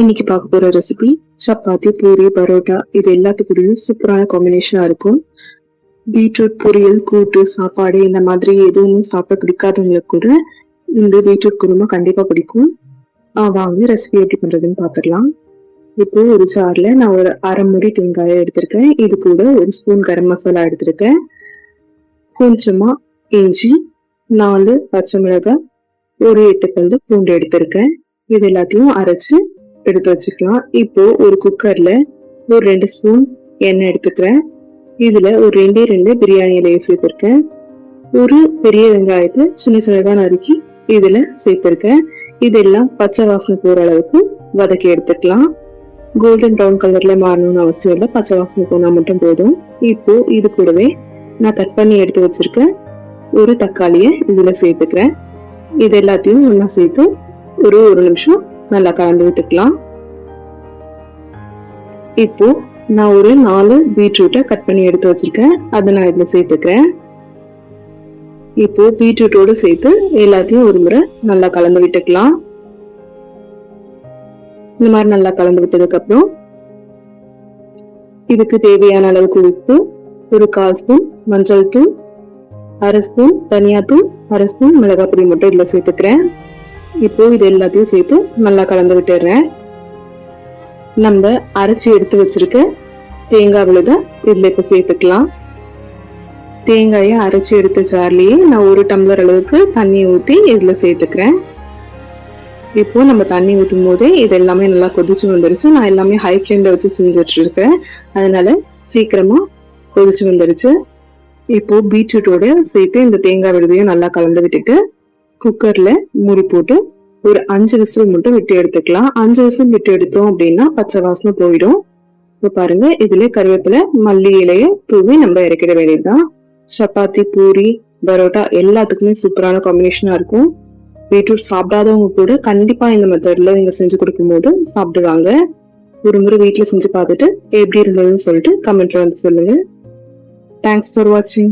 இன்னைக்கு பார்க்க போற ரெசிபி சப்பாத்தி பூரி பரோட்டா இது எல்லாத்துக்கூடயும் சூப்பரான காம்பினேஷனா இருக்கும். பீட்ரூட் பொரியல் கூட்டு சாப்பாடு இந்த மாதிரி எதுவுமே சாப்பிட பிடிக்காதவங்களுக்கு கூட இந்த பீட்ரூட் குருமா கண்டிப்பா பிடிக்கும். வாங்க ரெசிபி எப்படி பண்றதுன்னு பார்த்துடலாம் இப்போ ஒரு ஜார்ல நான் ஒரு அரை முடி தேங்காயை எடுத்திருக்கேன். இது கூட ஒரு ஸ்பூன் கரம் மசாலா எடுத்திருக்கேன். கொஞ்சமா இஞ்சி நாலு பச்சை மிளகாய் ஒரு எட்டு பல்லு பூண்டு எடுத்திருக்கேன். இது எல்லாத்தையும் அரைச்சு எடுத்து வச்சுக்கலாம். இப்போ ஒரு குக்கர்ல ஒரு ரெண்டு ஸ்பூன் எண்ணெய் எடுத்துக்கிறேன். இதுல ஒரு ரெண்டே ரெண்டு பிரியாணி இலையை சேர்த்துருக்கேன். ஒரு பெரிய வெங்காயத்தை சின்ன சின்னதாக நறுக்கி இதுல சேர்த்துருக்கேன். இதெல்லாம் பச்சை வாசனை போற அளவுக்கு வதக்கி எடுத்துக்கலாம். கோல்டன் ப்ரௌன் கலர்ல மாறணும்னு அவசியம் இல்லை. பச்சை வாசனை போனால் மட்டும் போதும். இப்போ இது கூடவே நான் கட் பண்ணி எடுத்து வச்சிருக்கேன். ஒரு தக்காளியை இதுல சேர்த்துக்கிறேன். இது எல்லாத்தையும் ஒன்றா சேர்த்து ஒரு ஒரு நிமிஷம் நல்லா கலந்து விட்டுக்கலாம். இப்போ நான் ஒரு நாலு பீட்ரூட்டை கட் பண்ணி எடுத்து வச்சிருக்கேன். அதை நான் இதுல சேர்த்துக்கிறேன். இப்போ பீட்ரூட்டோட சேர்த்து எல்லாத்தையும் ஒரு முறை நல்லா கலந்து விட்டுக்கலாம். இந்த மாதிரி நல்லா கலந்து விட்டதுக்கு அப்புறம் இதுக்கு தேவையான அளவுக்கு உப்பு ஒரு கால் ஸ்பூன் மஞ்சள் தூள் அரை ஸ்பூன் தூள் அரை ஸ்பூன் மிளகாய் பொடி மட்டும் இதுல சேர்த்துக்கிறேன். இப்போ இது எல்லாத்தையும் சேர்த்து நல்லா கலந்து விட்டுடுறேன். நம்ம அரைச்சி எடுத்து வச்சிருக்க தேங்காய் விழுதை இதில் இப்போ சேர்த்துக்கலாம். தேங்காயை அரைச்சி எடுத்த ஜார்லயே நான் ஒரு டம்ளர் அளவுக்கு தண்ணி ஊற்றி இதில் சேர்த்துக்கிறேன். இப்போது நம்ம தண்ணி ஊற்றும் போதே இது எல்லாமே நல்லா கொதிச்சு வந்துருச்சு. நான் எல்லாமே ஹை ஃப்ளேமில் வச்சு செஞ்சுட்டு இருக்கேன் சீக்கிரமாக கொதிச்சு வந்துருச்சு. இப்போது பீட்ரூட்டோட சேர்த்து இந்த தேங்காய் விழுதையும் நல்லா கலந்து விட்டுட்டு குக்கர்ல மூடி போட்டு ஒரு அஞ்சு விசில் மட்டும் விட்டு எடுத்துக்கலாம். அஞ்சு விசில் விட்டு எடுத்தோம் அப்படின்னா பச்சை வாசனை போயிடும். இப்போ பாருங்க இதுல கருவேப்பிலை மல்லி இலைய தூவி நம்ம இறக்கிட வேண்டியதுதான். சப்பாத்தி பூரி பரோட்டா எல்லாத்துக்குமே சூப்பரான காம்பினேஷனா இருக்கும். பீட்ரூட் சாப்பிடாதவங்க கூட கண்டிப்பா இந்த மெத்தட்ல நீங்க செஞ்சு கொடுக்கும்போது சாப்பிடுவாங்க. ஒரு முறை வீட்டுல செஞ்சு பார்த்துட்டு எப்படி இருந்ததுன்னு சொல்லிட்டு கமெண்ட்ல வந்து சொல்லுங்க. தேங்க்ஸ் ஃபார் வாட்சிங்